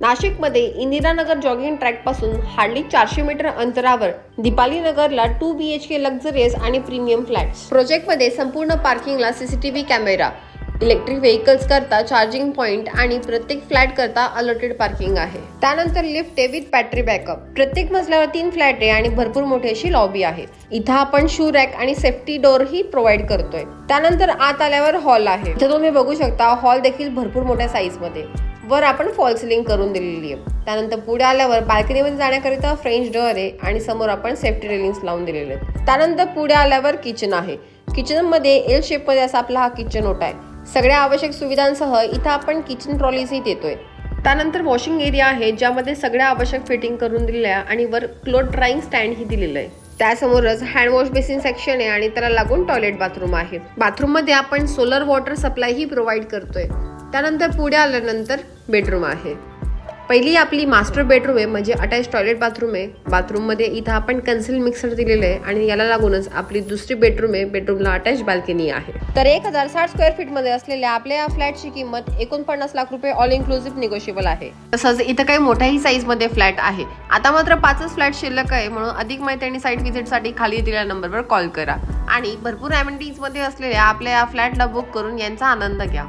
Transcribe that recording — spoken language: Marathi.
नाशिकमध्ये इंदिरानगर जॉगिंग ट्रॅकपासून हार्डली चारशे मीटर अंतरावर दीपाली नगरला two B H K luxurious आणि प्रीमियम फ्लॅट्स प्रोजेक्टमध्ये संपूर्ण पार्किंगला सीसीटीव्ही कॅमेरा इलेक्ट्रिक व्हेकल्स करता चार्जिंग पॉइंट आणि प्रत्येक फ्लॅट करता अलॉटेड पार्किंग आहे. त्यानंतर लिफ्ट आहे विथ बॅटरी बॅकअप प्रत्येक मजल्यावर तीन फ्लॅट आहे आणि भरपूर मोठी अशी लॉबी आहे. इथं आपण शू रॅक आणि सेफ्टी डोर ही प्रोव्हाइड करतोय. त्यानंतर आत आल्यावर हॉल आहे. इथं तुम्ही बघू शकता हॉल देखील भरपूर मोठ्या साईजमध्ये. वर आपण फॉल्स सिलिंग करून दिलेली आहे. त्यानंतर पुढे आल्यावर बाल्कनीमध्ये जाण्याकरिता फ्रेंच डोअर आहे आणि समोर आपण सेफ्टी रेलिंग्स लावून दिलेले आहेत. त्यानंतर पुढे आल्यावर किचन आहे. किचनमध्ये एल शेपमध्ये असा आपला हा किचन ओटा आहे. सगळ्या आवश्यक सुविधांसह इथं आपण किचन ट्रॉलीजही देतोय. त्यानंतर वॉशिंग एरिया आहे ज्यामध्ये सगळ्या आवश्यक फिटिंग करून दिलेल्या आणि वर क्लोथ ड्राईंग स्टँडही दिलेलं आहे. त्यासमोरच हँडवॉश बेसिन सेक्शन आहे आणि त्याला लागून टॉयलेट बाथरूम आहे. बाथरूममध्ये आपण सोलर वॉटर सप्लायही प्रोव्हाइड करतोय. त्यानंतर पुढे आल्यानंतर बेडरूम आहे. पहिली आपली मास्टर बेडरूम आहे म्हणजे अटॅच टॉयलेट बाथरूम आहे. बाथरूममध्ये इथं आपण कन्सिल मिक्सर दिलेलं आहे आणि याला लागूनच आपली दुसरी बेडरूम आहे. बेडरूमला अटॅच बाल्कनी आहे. तर एक हजार साठ स्क्वेअर फीटमध्ये असलेल्या आपल्या या फ्लॅटची किंमत एकोणपन्नास लाख रुपये ऑल इन्क्लुझिव्ह निगोशिएबल आहे. तसंच इथं काही मोठ्याही साईजमध्ये फ्लॅट आहे. आता मात्र पाचच फ्लॅट शिल्लक आहे म्हणून अधिक माहिती आणि साईट व्हिजिटसाठी खाली दिलेल्या नंबरवर कॉल करा. आणि भरपूर अमेनिटीज असलेल्या आपल्या या फ्लॅटला बुक करून यांचा आनंद घ्या.